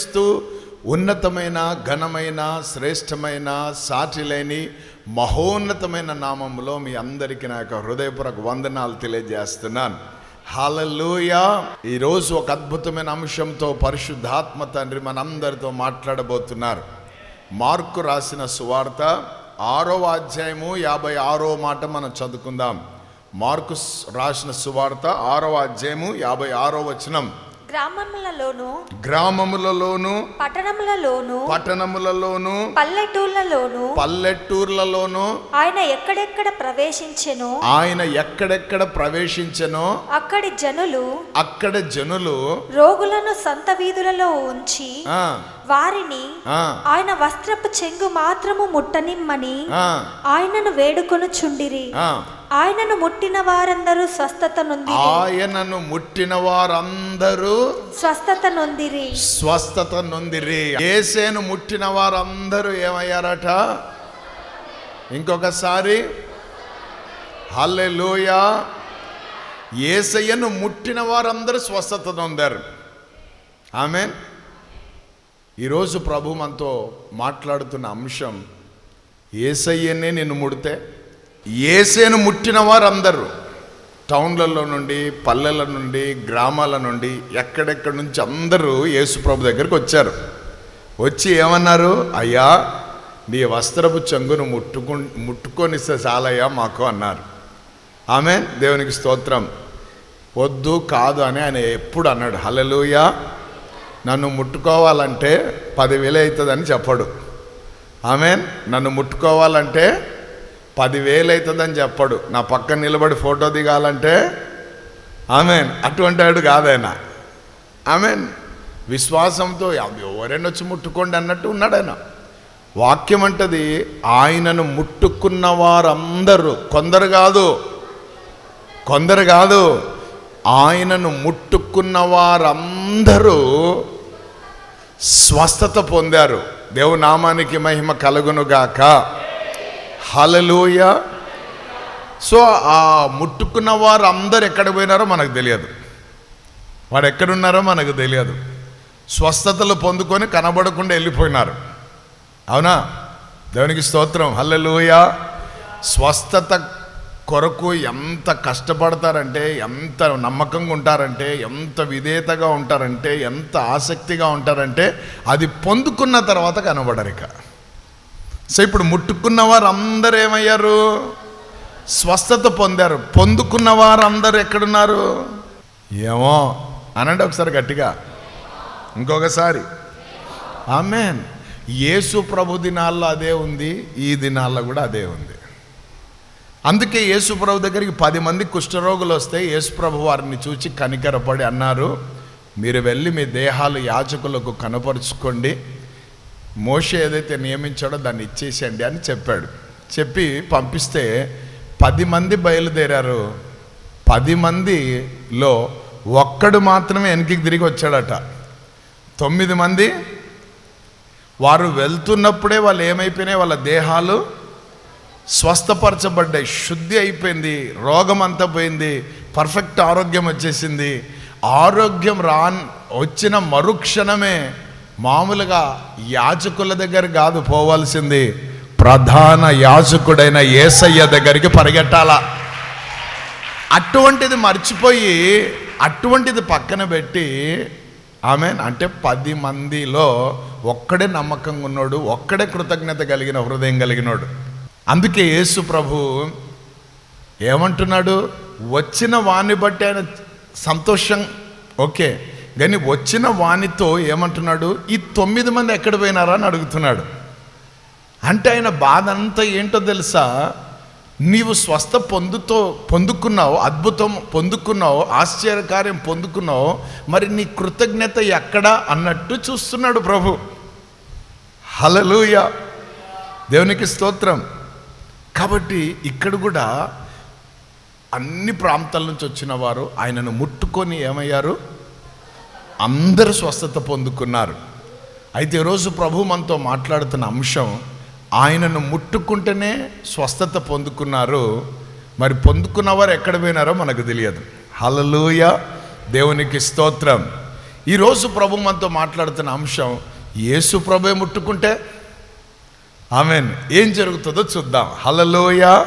ప్రేమిస్తూ ఉన్నతమైన ఘనమైన శ్రేష్టమైన సాటి లేని మహోన్నతమైన నామములో మీ అందరికీ నా యొక్క హృదయపూర్వక వందనాలు తెలియజేస్తున్నాను. హాలూయా ఈరోజు ఒక అద్భుతమైన అంశంతో పరిశుద్ధాత్మ తండ్రి మనందరితో మాట్లాడబోతున్నారు. మార్కు రాసిన సువార్త ఆరో అధ్యాయము యాభై ఆరో మాట మనం చదువుకుందాం. మార్కు రాసిన సువార్త ఆరో అధ్యాయము యాభై ఆరో వచనం. గ్రామములలోను గ్రామములలోను పట్టణములలోను పట్టణములలోను పల్లెటూళ్ళలోను పల్లెటూర్లలోను ఆయన ఎక్కడెక్కడ ప్రవేశించెనో? ఆయన ఎక్కడెక్కడ ప్రవేశించెనో? అక్కడి జనులు అక్కడ జనులు రోగులను సంత వీధులలో ఉంచి వారిని ఆయన వస్త్రపు చెంగు మాత్రము ముట్టనిమ్మని ఆయనను వేడుకొనుచుండిరి. ఆయనను ముట్టిన వారందరూ స్వస్థత నొందిరి. ఆయనను ముట్టిన వారందరూ స్వస్థత నొందిరి. స్వస్థత నొందిరి. ఏసేను ముట్టిన వారందరూ ఏమయ్యారట? ఇంకొకసారి. హల్లెలూయా. ఏసయ్యను ముట్టిన వారందరూ స్వస్థత నొందారు. ఆమె ఈరోజు ప్రభు మనతో మాట్లాడుతున్న అంశం ఏసయ్యనే నిన్ను ముడితే. ఏసేను ముట్టిన వారందరూ టౌన్లలో నుండి పల్లెల నుండి గ్రామాల నుండి ఎక్కడెక్కడి నుంచి అందరూ యేసుప్రభు దగ్గరికి వచ్చారు. వచ్చి ఏమన్నారు? అయ్యా నీ వస్త్రపు చంగును ముట్టుకు ముట్టుకొనిస్తే చాలయ్యా మాకు అన్నారు. ఆమె దేవునికి స్తోత్రం. వద్దు కాదు అని ఆయన ఎప్పుడు అన్నాడు. హలలుయా నన్ను ముట్టుకోవాలంటే పదివేలు అవుతుందని చెప్పడు. ఆమె నన్ను ముట్టుకోవాలంటే పదివేలు అవుతుందని చెప్పడు. నా పక్కన నిలబడి ఫోటో దిగాలంటే ఆమెన్. అటువంటి ఆడు కాదాయన ఆమెన్. విశ్వాసంతో ఎవరైనా వచ్చి ముట్టుకోండి అన్నట్టు ఉన్నాడు ఆయన వాక్యం అంటది ఆయనను ముట్టుకున్న వారందరూ కొందరు కాదు కొందరు కాదు ఆయనను ముట్టుకున్న వారందరూ స్వస్థత పొందారు. దేవు నామానికి మహిమ కలుగునుగాక. హలలోయ సో ఆ ముట్టుకున్న వారు అందరు ఎక్కడ పోయినారో మనకు తెలియదు. వాడు ఎక్కడున్నారో మనకు తెలియదు. స్వస్థతలు పొందుకొని కనబడకుండా వెళ్ళిపోయినారు. అవునా? దేవునికి స్తోత్రం. హల్లెలూయ. స్వస్థత కొరకు ఎంత కష్టపడతారంటే ఎంత నమ్మకంగా ఉంటారంటే ఎంత విధేయతగా ఉంటారంటే ఎంత ఆసక్తిగా ఉంటారంటే అది పొందుకున్న తర్వాత కనబడరు ఇక సో ఇప్పుడు ముట్టుకున్న వారు ఏమయ్యారు స్వస్థత పొందారు. పొందుకున్న వారు అందరు ఎక్కడున్నారు? ఏమో అనండి ఒకసారి గట్టిగా. ఇంకొకసారి. ఆమెన్. యేసు ప్రభు దినాల్లో అదే ఉంది ఈ దినాల్లో కూడా అదే ఉంది. అందుకే యేసు ప్రభు దగ్గరికి పది మంది కుష్ఠరోగులు వస్తే యేసు ప్రభు వారిని చూచి కనికరపడి అన్నారు మీరు వెళ్ళి మీ దేహాలు యాచకులకు కనపరుచుకోండి. మోష ఏదైతే నియమించాడో దాన్ని ఇచ్చేసేయండి అని చెప్పాడు. చెప్పి పంపిస్తే పది మంది బయలుదేరారు. పది మందిలో ఒక్కడు మాత్రమే వెనక్కి తిరిగి వచ్చాడట. తొమ్మిది మంది వారు వెళ్తున్నప్పుడే వాళ్ళు ఏమైపోయినాయి? వాళ్ళ దేహాలు స్వస్థపరచబడ్డాయి. శుద్ధి అయిపోయింది. రోగం అంతా పోయింది. పర్ఫెక్ట్ ఆరోగ్యం వచ్చేసింది. ఆరోగ్యం రా వచ్చిన మరుక్షణమే మామూలుగా యాజకుల దగ్గర కాదు పోవాల్సింది ప్రధాన యాజకుడైన ఏసయ్య దగ్గరికి పరిగెట్టాల? అటువంటిది మర్చిపోయి అటువంటిది పక్కన పెట్టి ఆమె అంటే పది మందిలో ఒక్కడే నమ్మకంగా ఉన్నాడు ఒక్కడే కృతజ్ఞత కలిగిన హృదయం కలిగినోడు. అందుకే యేసు ప్రభు ఏమంటున్నాడు? వచ్చిన వాణ్ణి బట్టి ఆయన సంతోషం ఓకే. కానీ వచ్చిన వాణితో ఏమంటున్నాడు ఈ తొమ్మిది మంది ఎక్కడ పోయినారా? అని అడుగుతున్నాడు. అంటే ఆయన బాధ అంతా ఏంటో తెలుసా? నీవు స్వస్థ పొందుతో పొందుకున్నావు అద్భుతం పొందుకున్నావు ఆశ్చర్యకార్యం పొందుకున్నావు మరి నీ కృతజ్ఞత ఎక్కడా అన్నట్టు చూస్తున్నాడు ప్రభు. హలలుయ దేవునికి స్తోత్రం. కాబట్టి ఇక్కడ కూడా అన్ని ప్రాంతాల నుంచి వచ్చిన వారు ఆయనను ముట్టుకొని ఏమయ్యారు? అందరూ స్వస్థత పొందుకున్నారు. అయితే ఈరోజు ప్రభు మనతో మాట్లాడుతున్న అంశం ఆయనను ముట్టుకుంటేనే స్వస్థత పొందుకున్నారు. మరి పొందుకున్నవారు ఎక్కడ పోయినారో మనకు తెలియదు. హలలుయ దేవునికి స్తోత్రం. ఈరోజు ప్రభు మనతో మాట్లాడుతున్న అంశం యేసు ప్రభే ముట్టుకుంటే? ఆమెన్. ఏం జరుగుతుందో చూద్దాం. హలలోయ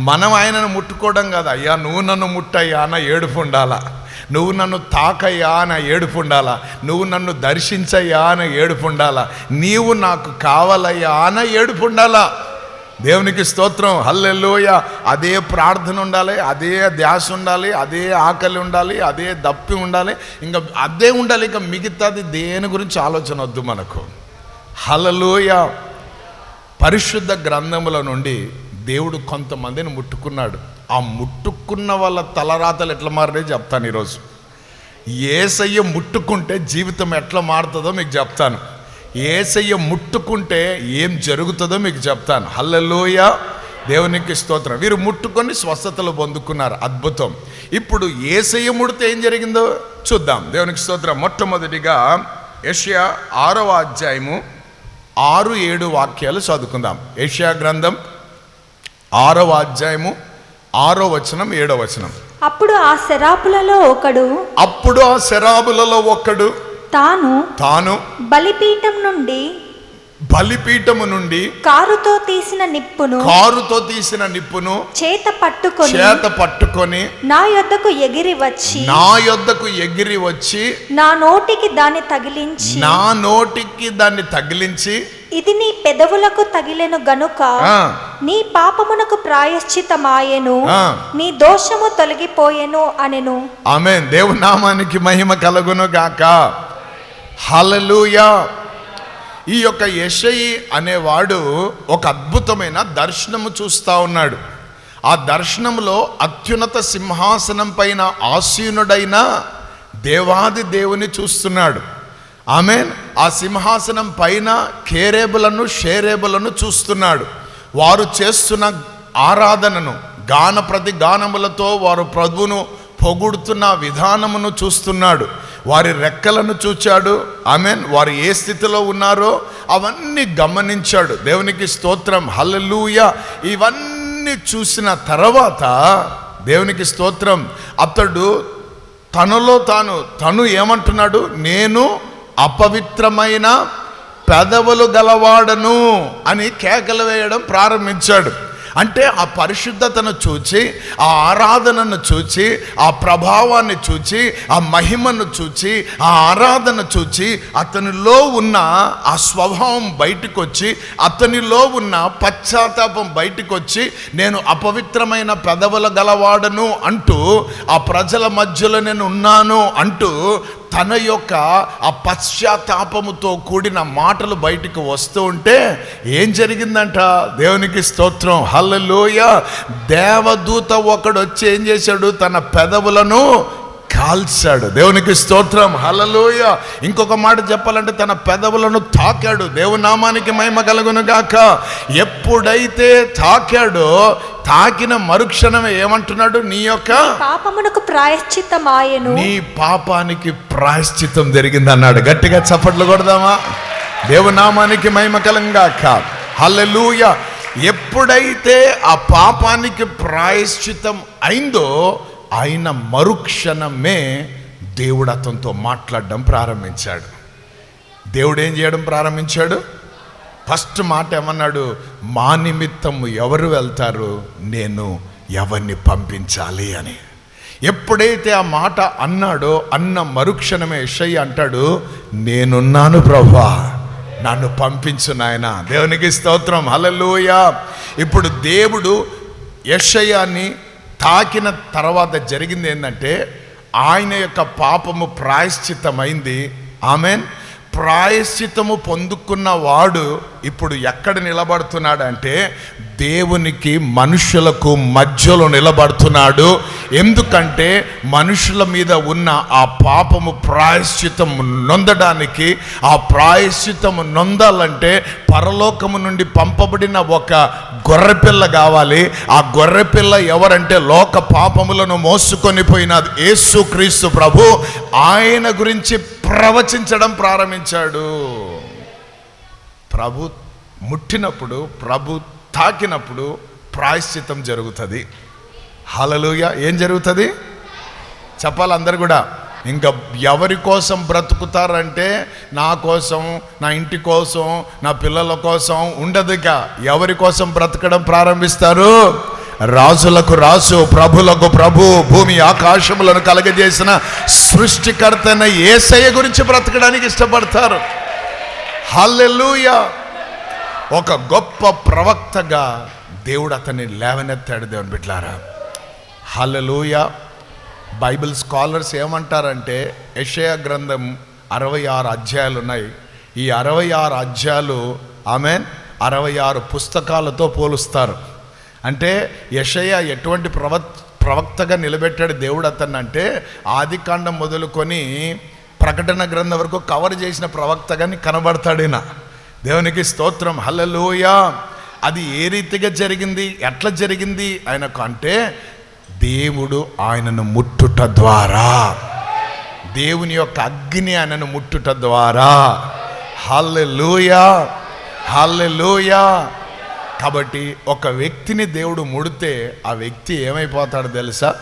మనం ఆయనను ముట్టుకోవడం కాదు. అయ్యా నువ్వు నన్ను ముట్టయ్యా అన్న ఏడుపు ఉండాలా? నువ్వు నన్ను తాకయ్యా అన్న ఏడుపు ఉండాలా? నువ్వు నన్ను దర్శించయ్యా అన్న ఏడుపు ఉండాలా? నీవు నాకు కావాలయ్యా అన్న ఏడుపు ఉండాలా? దేవునికి స్తోత్రం. హల్లెల్లోయ అదే ప్రార్థన ఉండాలి అదే ధ్యాస ఉండాలి అదే ఆకలి ఉండాలి అదే దప్పి ఉండాలి. ఇంకా అదే ఉండాలి ఇంకా మిగతాది దేని గురించి ఆలోచన వద్దు మనకు. హలలోయ పరిశుద్ధ గ్రంథముల నుండి దేవుడు కొంతమందిని ముట్టుకున్నాడు. ఆ ముట్టుకున్న వాళ్ళ తలరాతలు ఎట్లా మారినాయో చెప్తాను ఈరోజు. ఏసయ్య ముట్టుకుంటే జీవితం ఎట్లా మారుతుందో మీకు చెప్తాను. ఏసయ్య ముట్టుకుంటే ఏం జరుగుతుందో మీకు చెప్తాను. హల్లలోయ. దేవునికి స్తోత్రం. వీరు ముట్టుకొని స్వస్థతలు పొందుకున్నారు. అద్భుతం. ఇప్పుడు ఏసయ్య ముడితే ఏం జరిగిందో చూద్దాం. దేవునికి స్తోత్రం. మొట్టమొదటిగా ఏషియా ఆరవ అధ్యాయము ఆరు ఏడు వాక్యాలు చదువుకుందాం. ఏషియా గ్రంథం ఆరవ అధ్యాయము ఆరో వచనం ఏడో వచనం. అప్పుడు ఆ శరాపులలో ఒకడు అప్పుడు ఆ శరాబులలో ఒక్కడు తాను తాను బలిపీఠం నుండి బలిపీఠము నుండి కారుతో తీసిన నిప్పును కారుతో తీసిన నిప్పును చేత పట్టుకొని చేత పట్టుకొని నా యొద్దకు ఎగిరి వచ్చి నా యొద్దకు ఎగిరి వచ్చి నా నోటికి దాన్ని తగిలించి నా నోటికి దాన్ని తగిలించి ఇది నీ పెదవులకు తగిలెను గనుక నీ పాపమునకు ప్రాయశ్చితమాయెను. నీ దోషము తొలగిపోయెను అనెను. ఆమె దేవునామానికి మహిమ కలుగును గాక. హల్లెలూయా. ఈ యొక్క యషయి అనేవాడు ఒక అద్భుతమైన దర్శనము చూస్తా ఉన్నాడు. ఆ దర్శనంలో అత్యున్నత సింహాసనం పైన ఆసీనుడైన దేవాది దేవుని చూస్తున్నాడు. ఆమె ఆ సింహాసనం పైన కేరేబులను షేరేబులను చూస్తున్నాడు. వారు చేస్తున్న ఆరాధనను గాన ప్రతి గానములతో వారు ప్రభువును పొగుడుతున్న విధానమును చూస్తున్నాడు. వారి రెక్కలను చూచాడు. ఆమెన్. వారు ఏ స్థితిలో ఉన్నారో అవన్నీ గమనించాడు. దేవునికి స్తోత్రం. హల్లెలూయ. ఇవన్నీ చూసిన తర్వాత దేవునికి స్తోత్రం. అతడు తనలో తాను తను ఏమంటున్నాడు? నేను అపవిత్రమైన పెదవులు గలవాడను అని కేకలు వేయడం ప్రారంభించాడు. అంటే ఆ పరిశుద్ధతను చూచి ఆ ఆరాధనను చూచి ఆ ప్రభావాన్ని చూచి ఆ మహిమను చూచి ఆ ఆరాధన చూచి అతనిలో ఉన్న ఆ స్వభావం బయటకు వచ్చి అతనిలో ఉన్న పశ్చాత్తాపం బయటకు వచ్చి నేను అపవిత్రమైన పెదవుల గలవాడను అంటూ ఆ ప్రజల మధ్యలో నేను ఉన్నాను అంటూ తన యొక్క ఆ పశ్చాత్తాపముతో కూడిన మాటలు బయటికి వస్తూ ఉంటే ఏం జరిగిందంట? దేవునికి స్తోత్రం. హల్లలోయ. దేవదూత ఒకడు వచ్చి ఏం చేశాడు? తన పెదవులను కాల్చాడు. దేవునికి స్తోత్రం. హల్లెలూయ. ఇంకొక మాట చెప్పాలంటే తన పెదవులను తాకాడు. దేవునామానికి మహిమ కలుగును గాక. ఎప్పుడైతే తాకాడో తాకిన మరుక్షణమే ఏమంటున్నాడు? నీ యొక్క పాపమునకు ప్రాయశ్చితమాయెను నీ పాపానికి ప్రాయశ్చితం జరిగింది అన్నాడు గట్టిగా చప్పట్లు కొడదామా? దేవునామానికి మహిమ కలంగాక హల్లెలూయ. ఎప్పుడైతే ఆ పాపానికి ప్రాయశ్చితం అయిందో ఆయన మరుక్షణమే దేవుడు అతనితో మాట్లాడడం ప్రారంభించాడు. దేవుడు ఏం చేయడం ప్రారంభించాడు? ఫస్ట్ మాట ఏమన్నాడు? మా నిమిత్తం ఎవరు వెళ్తారు? నేను ఎవరిని పంపించాలి అని. ఎప్పుడైతే ఆ మాట అన్నాడో అన్న మరుక్షణమే యెషయ్య అంటాడు నేనున్నాను ప్రభా నన్ను పంపించు నాయన. దేవునికి స్తోత్రం. హలలోయ ఇప్పుడు దేవుడు యషయాన్ని తాకిన తర్వాత జరిగింది ఏంటంటే ఆయన యొక్క పాపము ప్రాయశ్చిత్తమైంది. ఆమెన్. ప్రాయశ్చితము పొందుకున్న వాడు ఇప్పుడు ఎక్కడ నిలబడుతున్నాడంటే దేవునికి మనుషులకు మధ్యలో నిలబడుతున్నాడు. ఎందుకంటే మనుషుల మీద ఉన్న ఆ పాపము ప్రాయశ్చితము నొందడానికి ఆ ప్రాయశ్చితము నొందాలంటే పరలోకము నుండి పంపబడిన ఒక గొర్రెపిల్ల కావాలి. ఆ గొర్రెపిల్ల ఎవరంటే లోక పాపములను మోసుకొని పోయిన యేసు క్రీస్తు ప్రభు ఆయన గురించి ప్రవచించడం ప్రారంభించాడు. ప్రభు ముట్టినప్పుడు ప్రభు తాకినప్పుడు ప్రాయశ్చితం జరుగుతుంది. హలలుయ ఏం జరుగుతుంది? చెప్పాలి అందరు కూడా. ఇంకా ఎవరి కోసం బ్రతుకుతారంటే నా కోసం నా ఇంటి కోసం నా పిల్లల కోసం ఉండదుగా. ఎవరి కోసం బ్రతకడం ప్రారంభిస్తారు? రాజులకు రాజు ప్రభులకు ప్రభు భూమి ఆకాశములను కలగజేసిన సృష్టికర్తన ఏసయ్య గురించి బ్రతకడానికి ఇష్టపడతారు. హల్లెలూయ! ఒక గొప్ప ప్రవక్తగా దేవుడు అతన్ని లేవనెత్తాడు దేవుని బిడ్లారా హల్లెలూయా! బైబిల్ స్కాలర్స్ ఏమంటారంటే యషయ గ్రంథం అరవై ఆరు అధ్యాయాలు ఉన్నాయి ఈ అరవై ఆరు అధ్యాయాలు ఆమె అరవై ఆరు పుస్తకాలతో పోలుస్తారు. అంటే యషయ ఎటువంటి ప్రవ ప్రవక్తగా నిలబెట్టాడు దేవుడు అతన్ని అంటే ఆది కాండం మొదలుకొని ప్రకటన గ్రంథం వరకు కవర్ చేసిన ప్రవక్తగాని కనబడతాడిన దేవునికి స్తోత్రం హలలోయ అది ఏ రీతిగా జరిగింది? ఎట్లా జరిగింది? ఆయనకు అంటే దేవుడు ఆయనను ముట్టుట ద్వారా. దేవుని యొక్క అగ్ని ఆయనను ముట్టుట ద్వారా. హల్లెలూయా హల్లెలూయా. కాబట్టి ఒక వ్యక్తిని దేవుడు ముడితే ఆ వ్యక్తి ఏమైపోతాడు తెలుసా?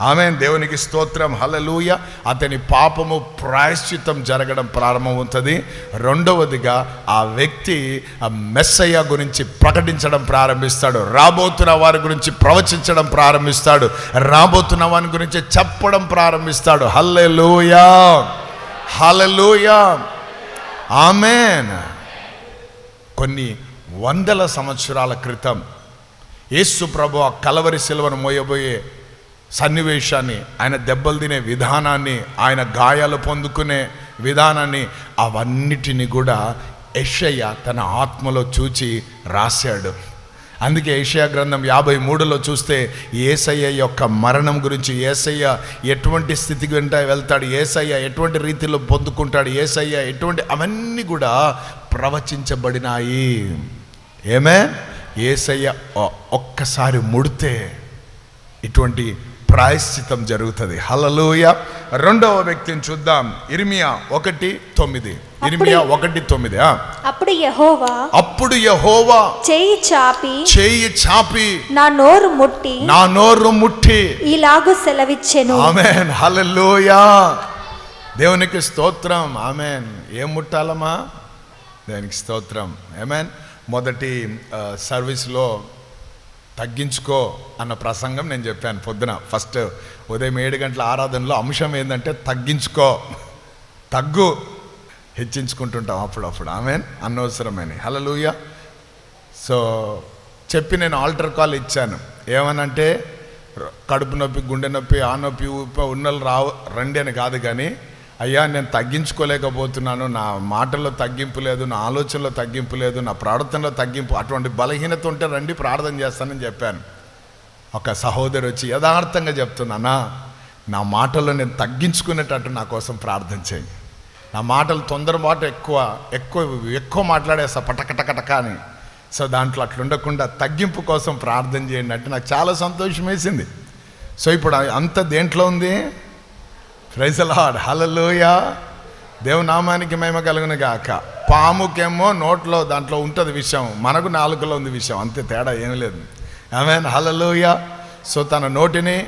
ఆమె దేవునికి స్తోత్రం. హలలూయ అతని పాపము ప్రాయశ్చితం జరగడం ప్రారంభమవుతుంది. రెండవదిగా ఆ వ్యక్తి ఆ మెస్సయ్య గురించి ప్రకటించడం ప్రారంభిస్తాడు. రాబోతున్న వారి గురించి ప్రవచించడం ప్రారంభిస్తాడు. రాబోతున్న వారి గురించి చెప్పడం ప్రారంభిస్తాడు. హల్లెలూయా. హల్లెలూయా. ఆమెన్. కొన్ని వందల సంవత్సరాల క్రితం యేసు ప్రభు ఆ కలవరి శిలువను మోయబోయే సన్నివేశాన్ని ఆయన దెబ్బలు తినే విధానాన్ని ఆయన గాయాలు పొందుకునే విధానాన్ని అవన్నిటిని కూడా యషయ్య తన ఆత్మలో చూచి రాశాడు. అందుకే ఏషియా గ్రంథం యాభై మూడులో చూస్తే ఏసయ్య యొక్క మరణం గురించి ఏసయ్య ఎటువంటి స్థితికి వెంట వెళ్తాడు ఏసయ్య ఎటువంటి రీతిలో పొందుకుంటాడు ఏసయ్య ఎటువంటి అవన్నీ కూడా ప్రవచించబడినాయి. ఏమే ఏసయ్య ఒ- ఒక్కసారి ముడితే ఇటువంటి ప్రాయశ్చితం జరుగుతుంది. హలలోయ రెండవ వ్యక్తిని చూద్దాం. ఇర్మియా ఒకటి తొమ్మిది. ఇర్మియా ఒకటి తొమ్మిది. అప్పుడు యెహోవా అప్పుడు యహోవా చేయి చాపి చేయి చాపి నా నోరు ముట్టి నా నోరు ముట్టి. ఇలాగు సెలవిచ్చెను. ఆమెన్. హల్లెలూయా. దేవునికి స్తోత్రం. ఆమెన్. ఏం ముట్టాలమ్మా? దేవునికి స్తోత్రం. ఆమెన్. మొదటి సర్వీస్లో తగ్గించుకో అన్న ప్రసంగం నేను చెప్పాను పొద్దున. ఫస్ట్ ఉదయం ఏడు గంటల ఆరాధనలో అంశం ఏంటంటే తగ్గించుకో. తగ్గు. హెచ్చించుకుంటుంటాం అప్పుడప్పుడు ఆమెన్? అనవసరమైన. హలలుయ సో చెప్పి నేను ఆల్టర్ కాల్ ఇచ్చాను. ఏమనంటే కడుపు నొప్పి గుండె నొప్పి ఆ నొప్పి ఊపి ఉన్నలు రావు రండి అని కాదు కానీ అయ్యా నేను తగ్గించుకోలేకపోతున్నాను. నా మాటల్లో తగ్గింపు లేదు నా ఆలోచనలో తగ్గింపు లేదు నా ప్రార్థనలో తగ్గింపు అటువంటి బలహీనత ఉంటే రండి ప్రార్థన చేస్తానని చెప్పాను. ఒక సహోదరి వచ్చి యథార్థంగా చెప్తున్నానా నా మాటల్లో నేను తగ్గించుకునేటట్టు నా కోసం ప్రార్థన చేయి. నా మాటలు తొందరపాటు ఎక్కువ ఎక్కువ ఎక్కువ మాట్లాడేస్తా పటకటకటక అని. సో దాంట్లో అట్లా ఉండకుండా తగ్గింపు కోసం ప్రార్థన చేయండి అంటే నాకు చాలా సంతోషం వేసింది సో ఇప్పుడు అంత దేంట్లో ఉంది? ప్రైజలాడ్ హలలోయ దేవునామానికి మహిమ కలుగును గాక. పాముకేమో నోట్లో దాంట్లో ఉంటుంది విషయం మనకు నాలుకలో ఉంది విషయం అంతే తేడా ఏం లేదు. ఆమె హలలోయ సో తన నోటిని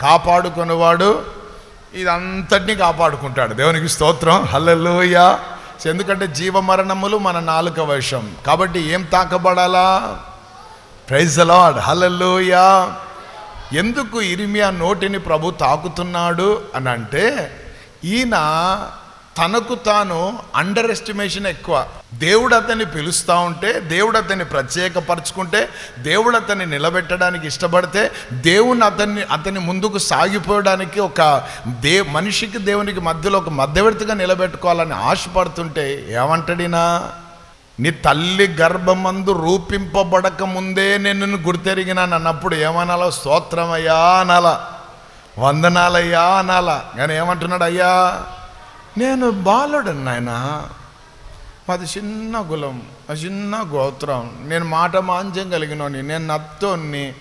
కాపాడుకునేవాడు ఇదంతటినీ కాపాడుకుంటాడు. దేవునికి స్తోత్రం. హల్లెలూయ ఎందుకంటే జీవ మరణములు మన నాలుక వశం కాబట్టి ఏం తాకబడాలా? ప్రైజ్ లార్డ్ హలలోయా ఎందుకు ఇరిమియా నోటిని ప్రభు తాకుతున్నాడు అని అంటే ఈయన తనకు తాను అండర్ ఎస్టిమేషన్ ఎక్కువ. దేవుడు అతన్ని పిలుస్తూ ఉంటే దేవుడు అతన్ని ప్రత్యేకపరచుకుంటే దేవుడు అతన్ని నిలబెట్టడానికి ఇష్టపడితే దేవుని అతన్ని అతని ముందుకు సాగిపోవడానికి ఒక దే మనిషికి దేవునికి మధ్యలో ఒక మధ్యవర్తిగా నిలబెట్టుకోవాలని ఆశపడుతుంటే ఏమంటాడినా నీ తల్లి గర్భమందు రూపింపబడక ముందే నేను నిన్ను గుర్తెరిగినాను అన్నప్పుడు ఏమనాలో? స్తోత్రమయ్యా అనాల. వందనాలయ్యా అనాల. కానీ ఏమంటున్నాడు అయ్యా నేను బాలుడు నాయన. మాది చిన్న కులం మా చిన్న గోత్రం. నేను మాట మాంద్యం కలిగినోని నేను నత్తోని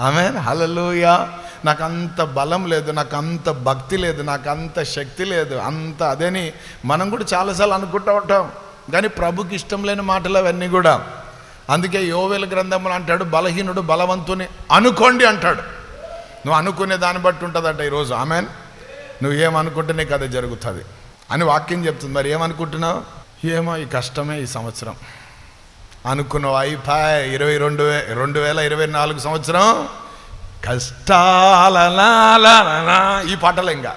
ఆమె హలలుయా నాకంత బలం లేదు నాకు అంత భక్తి లేదు నాకు అంత శక్తి లేదు అంత అదేని మనం కూడా చాలాసార్లు అనుకుంటూ ఉంటాం. కానీ ప్రభుకి ఇష్టం లేని మాటలు అవన్నీ కూడా. అందుకే యోవేల గ్రంథములు అంటాడు బలహీనుడు బలవంతుని అనుకోండి అంటాడు. నువ్వు అనుకునే దాన్ని బట్టి ఉంటుందట ఈరోజు. ఆమెన్. నువ్వు నీకు అదే జరుగుతుంది. అని వాక్యం చెప్తుంది. మరి ఏమనుకుంటున్నావు? ఏమో ఈ కష్టమే ఈ సంవత్సరం. అనుకున్నావు? అయిపోయి ఇరవై రెండు వే రెండు వేల ఇరవై నాలుగు సంవత్సరం కష్టాల ఈ పాటలు ఇంకా.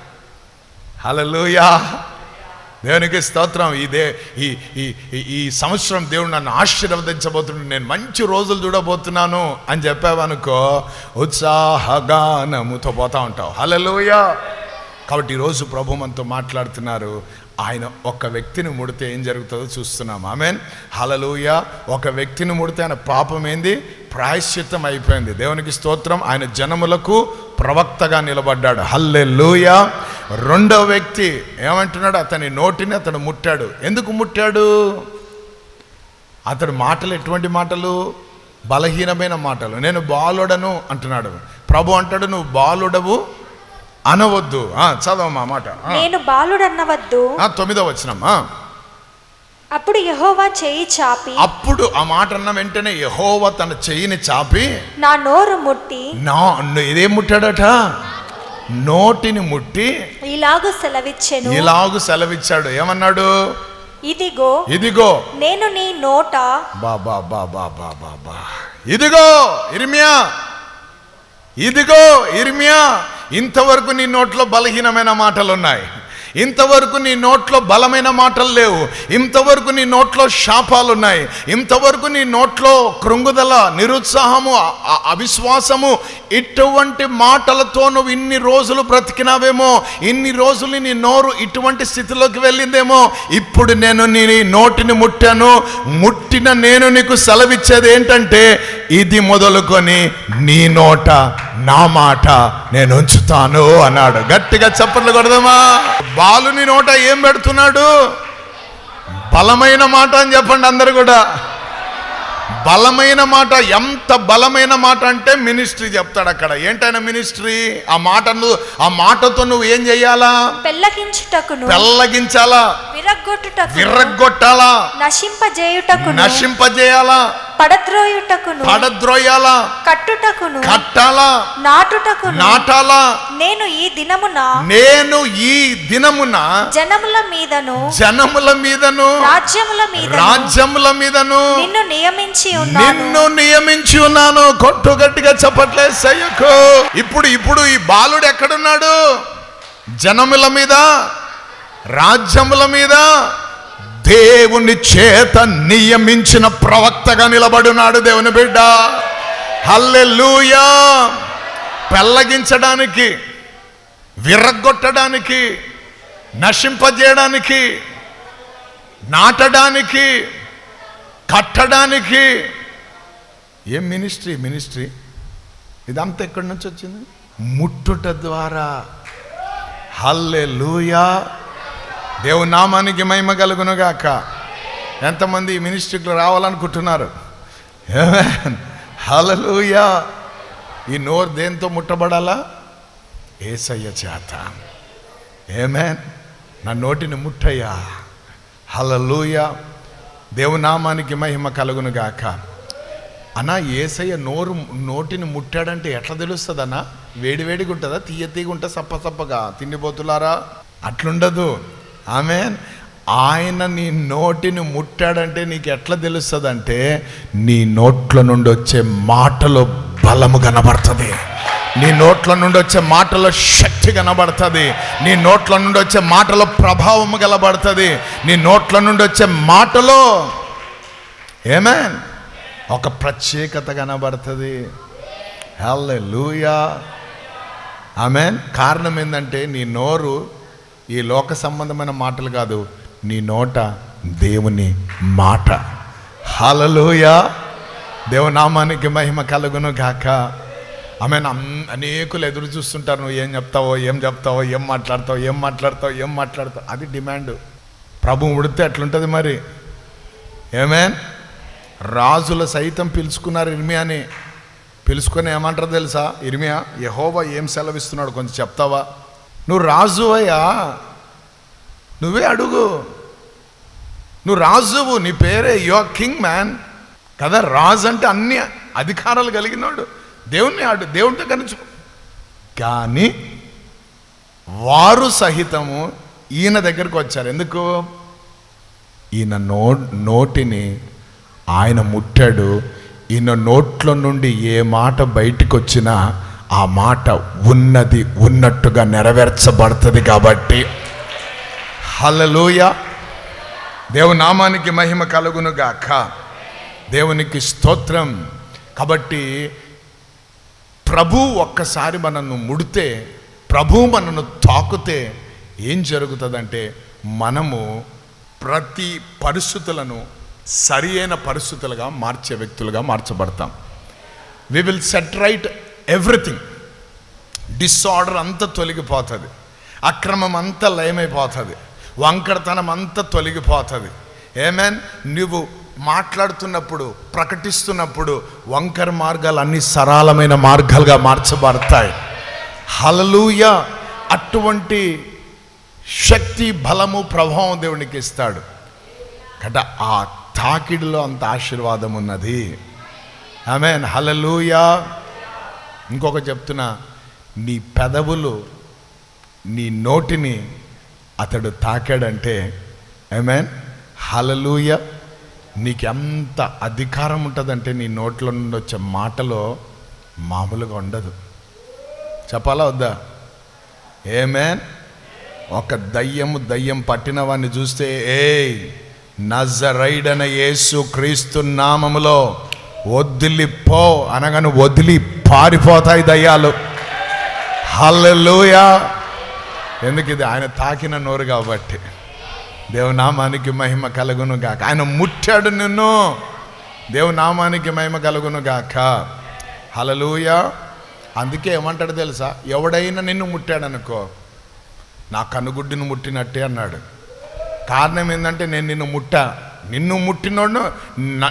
హలలుయా దేవునికి స్తోత్రం. ఇదే ఈ ఈ ఈ- సంవత్సరం దేవుడు నన్ను ఆశీర్వదించబోతున్నాడు నేను మంచి రోజులు చూడబోతున్నాను అని చెప్పావనుకో ఉత్సాహగానముతో పోతా ఉంటావు. హలలోయ కాబట్టి ఈరోజు ప్రభు మనతో మాట్లాడుతున్నారు. ఆయన ఒక వ్యక్తిని ముడితే ఏం జరుగుతుందో చూస్తున్నాం. ఆమెన్. హలలుయ ఒక వ్యక్తిని ముడితే ఆయన పాపం ఏంది? ప్రాయశ్చిత్తం అయిపోయింది. దేవునికి స్తోత్రం. ఆయన జనములకు ప్రవక్తగా నిలబడ్డాడు. హల్లే రెండో వ్యక్తి ఏమంటున్నాడు? అతని నోటిని అతను ముట్టాడు. ఎందుకు ముట్టాడు? అతడు మాటలు ఎటువంటి మాటలు? బలహీనమైన మాటలు. నేను బాలుడను అంటున్నాడు. ప్రభు అంటాడు నువ్వు బాలుడవు అనవద్దు. ఆ, చదవమ్మా మాట. నేను బాలుడన్నవద్దు. ఆ, తొమ్మిదో వచ్చినమ్మా అప్పుడు యెహోవా చేయి చాపి. అప్పుడు ఆ మాట అన్న వెంటనే యహోవ తన చెయ్యిని చాపి. నా నోరు ముట్టి. నా ఇదేం ముట్టాడట? నోటిని ముట్టి ఇలాగు సెలవిచ్చెను. ఇలాగు సెలవిచ్చాడు. ఏమన్నాడు? ఇదిగో ఇదిగో. నేను నీ నోట. బా బా బా బా బా బా బా. ఇదిగో ఇర్మియా ఇదిగో ఇర్మియా ఇంతవరకు నీ నోట్లో బలహీనమైన మాటలు ఉన్నాయి ఇంతవరకు నీ నోట్లో బలమైన మాటలు లేవు. ఇంతవరకు నీ నోట్లో శాపాలు ఉన్నాయి ఇంతవరకు నీ నోట్లో కృంగుదల నిరుత్సాహము అవిశ్వాసము ఇటువంటి మాటలతో నువ్వు ఇన్ని రోజులు బ్రతికినావేమో ఇన్ని రోజులు నీ నోరు ఇటువంటి స్థితిలోకి వెళ్ళిందేమో ఇప్పుడు నేను నీ నోటిని ముట్టాను. ముట్టిన నేను నీకు సెలవిచ్చేది ఏంటంటే ఇది మొదలుకొని నీ నోట నా మాట నేను ఉంచుతాను అన్నాడు. గట్టిగా చప్పట్లు కొడదామా? బాలుని నోట ఏం పెడుతున్నాడు? బలమైన మాట అని చెప్పండి అందరు కూడా. బలమైన మాట ఎంత బలమైన మాట అంటే మినిస్ట్రీ చెప్తాడు అక్కడ. ఏంటైనా మినిస్ట్రీ? ఆ మాట నువ్వు ఆ మాటతో నువ్వు ఏం చెయ్యాలా? పెళ్ళగించుటకును పెళ్ళగించాలా విరగ్గొట్టుటకును. విర్రగొట్టాలా నశింపజేయుటకును. నశింపజేయాలా? పడద్రోయుటకును. పడద్రోయాలా? కట్టుటకును. కట్టాలా? నాటుటకును. నాటాలా? నేను ఈ దినమున. నేను ఈ దినమున. జనముల మీదను. జనముల మీదను. రాజ్యముల మీదను. రాజ్యముల మీదను. నిన్ను నియమించి నిన్ను నియమించి ఉన్నాను. కొట్టు గట్టిగా చెప్పట్లే సయ్యకు. ఇప్పుడు ఇప్పుడు ఈ బాలుడు ఎక్కడున్నాడు? జనముల మీద రాజ్యముల మీద దేవుని చేత నియమించిన ప్రవక్తగా నిలబడున్నాడు దేవుని బిడ్డ. హల్లెలూయా. పెళ్ళగించడానికి విర్రగొట్టడానికి నశింపజేయడానికి నాటడానికి కట్టడానికి ఏం మినిస్ట్రీ మినిస్ట్రీ? ఇదంతా ఎక్కడి నుంచి వచ్చింది? ముట్టుట ద్వారా. హల్లే లూయా దేవు నామానికి మహిమ కలుగునుగాక. ఎంతమంది ఈ మినిస్ట్రీకి రావాలనుకుంటున్నారు? హలలుయా ఈ నోరు దేంతో ముట్టబడాలా? ఏసయ్య చేత. ఏమేన్? నా నోటిని ముట్టయ్యా. హలలుయా దేవునామానికి మహిమ కలుగును గాక అన్నా ఏసయ్య నోరు నోటిని ముట్టాడంటే ఎట్లా తెలుస్తుందన్నా? వేడి వేడిగా ఉంటుందా తీయ తీగ ఉంటుందా సప్ప సప్పగా. తిండిపోతులారా? అట్లుండదు. ఆమె ఆయన నీ నోటిని ముట్టాడంటే నీకు ఎట్లా తెలుస్తుందంటే నీ నోట్ల నుండి వచ్చే మాటలో బలము కనబడుతుంది. నీ నోట్ల నుండి వచ్చే మాటలో శక్తి కనబడుతుంది. నీ నోట్ల నుండి వచ్చే మాటలో ప్రభావం కనబడుతుంది. నీ నోట్ల నుండి వచ్చే మాటలో ఏమే? ఒక ప్రత్యేకత కనబడుతుంది. హల్లే లూయా ఆమె కారణం ఏంటంటే నీ నోరు ఈ లోక సంబంధమైన మాటలు కాదు నీ నోట దేవుని మాట. హలలుయా దేవునామానికి మహిమ కలుగును గాక. ఆమె అనేకులు ఎదురు చూస్తుంటారు. నువ్వు ఏం చెప్తావో ఏం చెప్తావో ఏం మాట్లాడతావు ఏం మాట్లాడతావు ఏం మాట్లాడతావు అది డిమాండ్. ప్రభు ఉడితే అట్లుంటుంది మరి. ఏమే? రాజుల సైతం పిలుచుకున్నారు ఇర్మియాని. పిలుచుకొని ఏమంటారు తెలుసా? ఇర్మియా యహోవా ఏం సెలవిస్తున్నాడు కొంచెం చెప్తావా? నువ్వు రాజు అయ్యా. నువ్వే అడుగు. నువ్వు రాజువు నీ పేరే యువర్ కింగ్ మ్యాన్. కదా రాజు అంటే అన్ని అధికారాలు కలిగినోడు. దేవుణ్ణి ఆడు దేవుడితో కనుచు కానీ వారు సహితము ఈయన దగ్గరకు వచ్చారు. ఎందుకు? ఈయన నో నోటిని ఆయన ముట్టాడు. ఈయన నోట్లో నుండి ఏ మాట బయటకు వచ్చినా ఆ మాట ఉన్నది ఉన్నట్టుగా నెరవేర్చబడుతుంది కాబట్టి. హలలోయ దేవు నామానికి మహిమ కలుగునుగాక. దేవునికి స్తోత్రం. కాబట్టి ప్రభు ఒక్కసారి మనను ముడితే ప్రభు మనను తాకుతే ఏం జరుగుతుందంటే మనము ప్రతి పరిస్థితులను సరి అయిన పరిస్థితులుగా మార్చే వ్యక్తులుగా మార్చబడతాం. We will set right everything disorder అంతా తొలగిపోతుంది. అక్రమం అంతా లయమైపోతుంది. వంకరతనం అంతా తొలగిపోతుంది. ఏమేన్ నువ్వు మాట్లాడుతున్నప్పుడు ప్రకటిస్తున్నప్పుడు వంకర మార్గాలు అన్ని సరళమైన మార్గాలుగా మార్చబడతాయి. హలలుయ అటువంటి శక్తి బలము ప్రభావం దేవునికి ఇస్తాడు. కట ఆ తాకిడిలో అంత ఆశీర్వాదం ఉన్నది. ఆమెన్. హలలూయ ఇంకొక చెప్తున్నా నీ పెదవులు నీ నోటిని అతడు తాకాడంటే ఐమీన్ హలలుయ నీకెంత అధికారం ఉంటుందంటే నీ నోట్లో నుండి వచ్చే మాటలో మామూలుగా ఉండదు. చెప్పాలా వద్దా? ఏమేన్ ఒక దయ్యము దయ్యం పట్టిన వాడిని చూస్తే ఏ నజరైడన యేసు క్రీస్తు నామములో వదిలిపో అనగానే వదిలి పారిపోతాయి దయ్యాలు. హల్లెలూయా ఎందుకు ఇది ఆయన తాకిన నోరు కాబట్టి దేవునామానికి మహిమ కలుగును గాక. ఆయన ముట్టాడు నిన్ను. దేవునామానికి మహిమ కలుగును గాక. హలలుయా అందుకే ఏమంటాడు తెలుసా? ఎవడైనా నిన్ను ముట్టాడనుకో. నా కనుగుడ్డిని ముట్టినట్టే అన్నాడు. కారణం ఏంటంటే నేను నిన్ను ముట్టా. నిన్ను ముట్టినోడు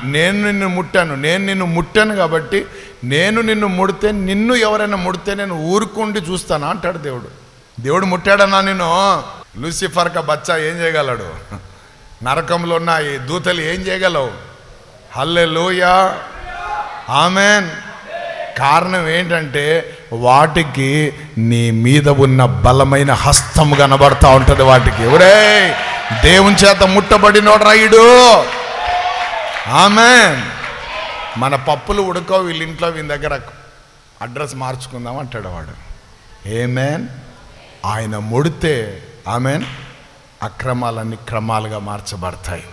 నేను నిన్ను ముట్టాను. నేను నిన్ను ముట్టాను కాబట్టి నేను నిన్ను ముడితే నిన్ను ఎవరైనా ముడితే నేను ఊరుకుండి చూస్తానా అంటాడు దేవుడు. దేవుడు ముట్టాడన్నా నేను లూసిఫర్క కా బచ్చా ఏం చేయగలడు? నరకంలో ఉన్న ఈ దూతలు ఏం చేయగలవు? హల్లే లోయా ఆమెన్ కారణం ఏంటంటే వాటికి నీ మీద ఉన్న బలమైన హస్తం కనబడతా ఉంటుంది వాటికి. ఒరే దేవుని చేత ముట్టబడినోడు రాయుడు ఆమె మన పప్పులు ఉడకో వీళ్ళ ఇంట్లో వీళ్ళ దగ్గర అడ్రస్ మార్చుకుందాం అంటాడు వాడు. ఏమేన్ ఆయన ముడితే ఆమెన్ అక్రమాలన్నీ క్రమాలుగా మార్చబడతాయి.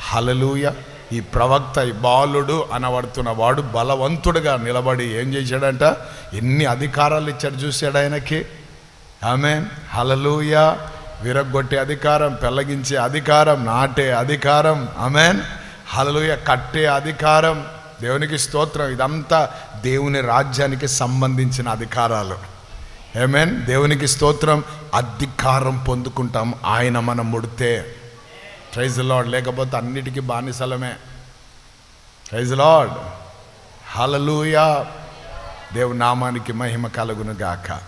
హలలుయ ఈ ప్రవక్త ఈ బాలుడు అనబడుతున్న వాడు బలవంతుడుగా నిలబడి ఏం చేశాడంట? ఎన్ని అధికారాలు ఇచ్చాడు చూశాడు ఆయనకి? ఆమె హలలుయ విరగొట్టే అధికారం పెళ్ళగించే అధికారం నాటే అధికారం. ఆమెన్. హలలుయ కట్టే అధికారం. దేవునికి స్తోత్రం. ఇదంతా దేవుని రాజ్యానికి సంబంధించిన అధికారాలు. ఏమేన్ దేవునికి స్తోత్రం. అధికారం పొందుకుంటాం. ఆయన మనం ముడితే. ప్రైజ్ లార్డ్ లేకపోతే అన్నిటికీ బానిసలమే. ప్రైజ్ లార్డ్ హలలుయా దేవు నామానికి మహిమ కలుగును గాక.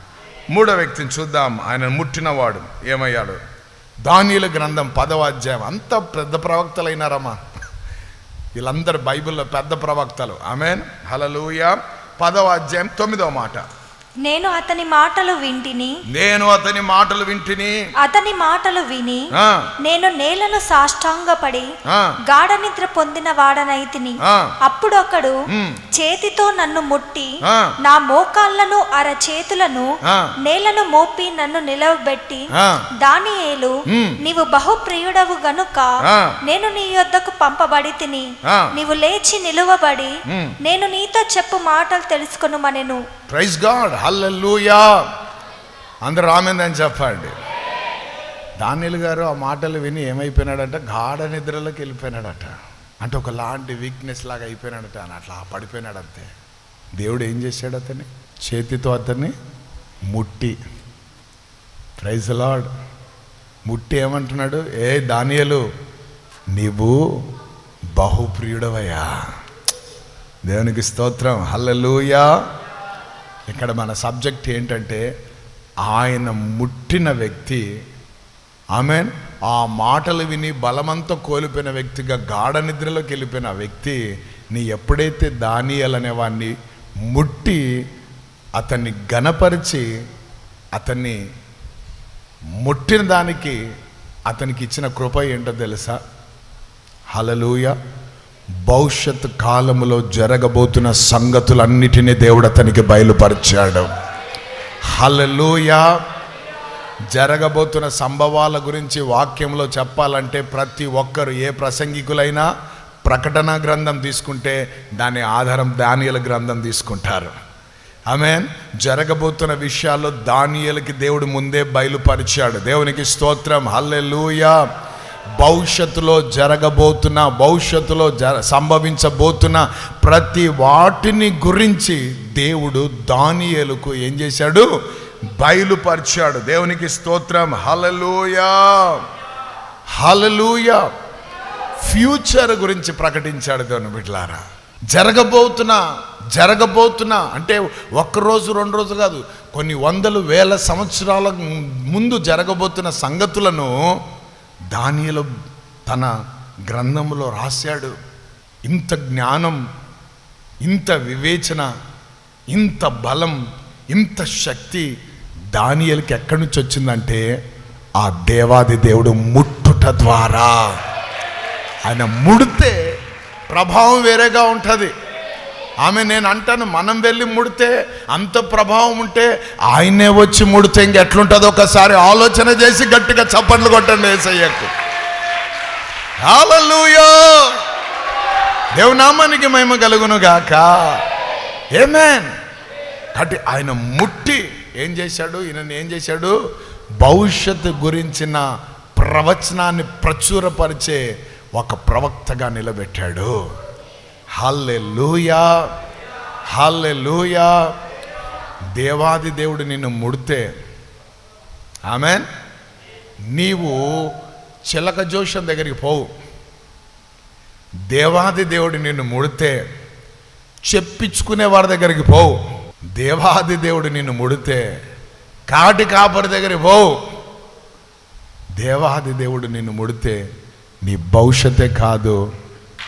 మూడో వ్యక్తిని చూద్దాం. ఆయన ముట్టినవాడు. ఏమయ్యాడు? దానియుల గ్రంథం పదవ అధ్యాయం. అంత పెద్ద ప్రవక్తలైనారమ్మా వీళ్ళందరూ బైబిల్లో పెద్ద ప్రవక్తలు. ఆమెన్ హలలుయా పదవ అధ్యాయం తొమ్మిదవ మాట. నేను అతని మాటలు వింటిని నేను అతని మాటలు వింటిని అతని మాటలు విని నేను నేలను సాష్టాంగపడి గాఢ నిద్ర పొందిన వాడనైతిని. అప్పుడు ఒకడు. చేతితో నన్ను ముట్టి. నా మోకాళ్ళను అర చేతులను. నేలను మోపి నన్ను నిలవబెట్టి. దానియేలు. నీవు బహుప్రియుడవు గనుక. నేను నీ యొద్దకు పంపబడి తిని. నీవు లేచి నిలువబడి. నేను నీతో చెప్పు మాటలు తెలుసుకొనుమనెను ప్రైజ్ గాడ్ హల్లూయా అందరూ ఆమెందని చెప్పండి. దానిలు గారు ఆ మాటలు విని ఏమైపోయినాడంట? గాఢ నిద్రలోకి వెళ్ళిపోయినాడట. అంటే ఒకలాంటి వీక్నెస్ లాగా అయిపోయినాడట అని అట్లా పడిపోయినాడు అంతే దేవుడు ఏం చేశాడు అతన్ని? చేతితో అతన్ని ముట్టి. ప్రైజ్ లాడ్ ముట్టి ఏమంటున్నాడు? ఏ దానియలు నీవు బహుప్రియుడవయ్యా. దేవునికి స్తోత్రం. హల్లెలూయా. ఇక్కడ మన సబ్జెక్ట్ ఏంటంటే ఆయన ముట్టిన వ్యక్తి. ఆమె ఆ మాటలు విని బలమంతా కోల్పోయిన వ్యక్తిగా గాఢ నిద్రలోకి వెళ్ళిపోయిన వ్యక్తి నీ ఎప్పుడైతే దానియల్ అనేవాడిని ముట్టి అతన్ని గనపరిచి అతన్ని ముట్టిన దానికి అతనికి ఇచ్చిన కృప ఏంటో తెలుసా? హలలుయ భవిష్యత్ కాలంలో జరగబోతున్న సంగతులన్నిటినీ దేవుడు అతనికి బయలుపరిచాడు. హలలుయ జరగబోతున్న సంభవాల గురించి వాక్యంలో చెప్పాలంటే ప్రతి ఒక్కరు ఏ ప్రసంగికులైనా ప్రకటన గ్రంథం తీసుకుంటే దాని ఆధారం దానియల గ్రంథం తీసుకుంటారు. ఆమెన్. జరగబోతున్న విషయాల్లో దానియలకి దేవుడు ముందే బయలుపరిచాడు. దేవునికి స్తోత్రం. హల్లెలూయా. భవిష్యత్తులో జరగబోతున్న భవిష్యత్తులో జర సంభవించబోతున్న ప్రతి వాటిని గురించి దేవుడు దానియలకు ఏం చేశాడు? బయలుపరిచాడు. దేవునికి స్తోత్రం. హలలుయా హలలుయా ఫ్యూచర్ గురించి ప్రకటించాడు దేవుని బిడ్లారా జరగబోతున్న జరగబోతున్న అంటే ఒక్క రోజు రెండు రోజు కాదు కొన్ని వందలు వేల సంవత్సరాల ముందు జరగబోతున్న సంగతులను దానియలు తన గ్రంథంలో రాశాడు. ఇంత జ్ఞానం ఇంత వివేచన ఇంత బలం ఇంత శక్తి దానియలకి ఎక్కడి నుంచి వచ్చిందంటే ఆ దేవాది దేవుడు ముట్టుట ద్వారా. ఆయన ముడితే ప్రభావం వేరేగా ఉంటుంది. ఆమె నేను అంటాను మనం వెళ్ళి ముడితే అంత ప్రభావం ఉంటే ఆయనే వచ్చి ముడితే ఇంకెట్లుంటుందో ఒకసారి ఆలోచన చేసి గట్టిగా చప్పట్లు కొట్టండి ఏసయ్యకు. హాలూయో దేవునామానికి మహిమ కలుగును గాక. ఏమేన్ కాబట్టి ఆయన ముట్టి ఏం చేశాడు? ఈయన ఏం చేశాడు? భవిష్యత్తు గురించిన ప్రవచనాన్ని ప్రచురపరిచే ఒక ప్రవక్తగా నిలబెట్టాడు. హల్లే లూయా హల్లే లూయా దేవాది దేవుడు నిన్ను ముడితే. ఆమె నీవు చిలక జోషం దగ్గరికి పోవు. దేవాది దేవుడు నిన్ను ముడితే చెప్పించుకునే వారి దగ్గరికి పోవు. దేవాది దేవుడు నిన్ను ముడితే కాటి కాపరి దగ్గరికి పోవు. దేవాది దేవుడు నిన్ను ముడితే నీ భవిష్యత్తే కాదు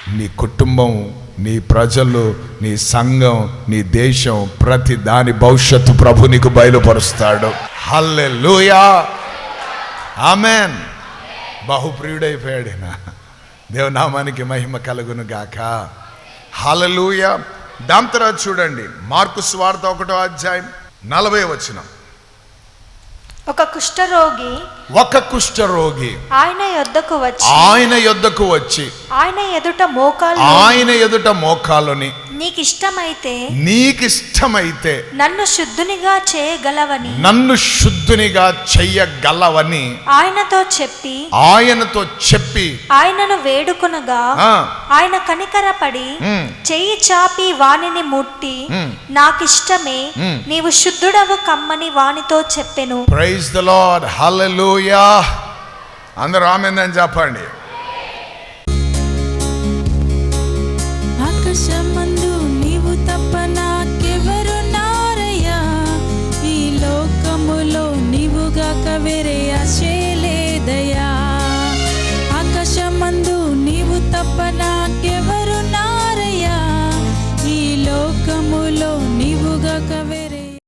నీ కుటుంబం నీ ప్రజలు నీ సంఘం నీ దేశం ప్రతి దాని భవిష్యత్తు ప్రభు నీకు బయలుపరుస్తాడు. హల్లే లూయా ఆమెన్! బహుప్రియుడైపోయాడు దేవనామానికి మహిమ కలుగును గాక. హలలుయ దాని తర్వాత చూడండి మార్కు స్వార్థ ఒకటో అధ్యాయం నలభై వచనం. ఒక కుష్ఠరోగి ఒక కుష్ఠరోగి ఆయన యొద్దకు వచ్చి ఆయన యొద్దకు వచ్చి ఆయన ఎదుట మోకాలు ఆయన ఎదుట మోకాలని నీకు ఇష్టమైతే నీకిష్టమైతే నన్ను శుద్ధునిగా చేయగలవని నన్ను శుద్ధునిగా చెయ్యగలవని ఆయనతో చెప్పి ఆయనతో చెప్పి ఆయనను వేడుకొనగా ఆయన కనికరపడి చెయ్యి చాపి వానిని ముట్టి. నాకిష్టమే ఉమ్. నీవు శుద్ధుడవు కమ్మని వానితో చెప్పెను. ప్రైజ్ ద లార్డ్ హల్లెలూయా అందరూ ఆమెందని చెప్పండి.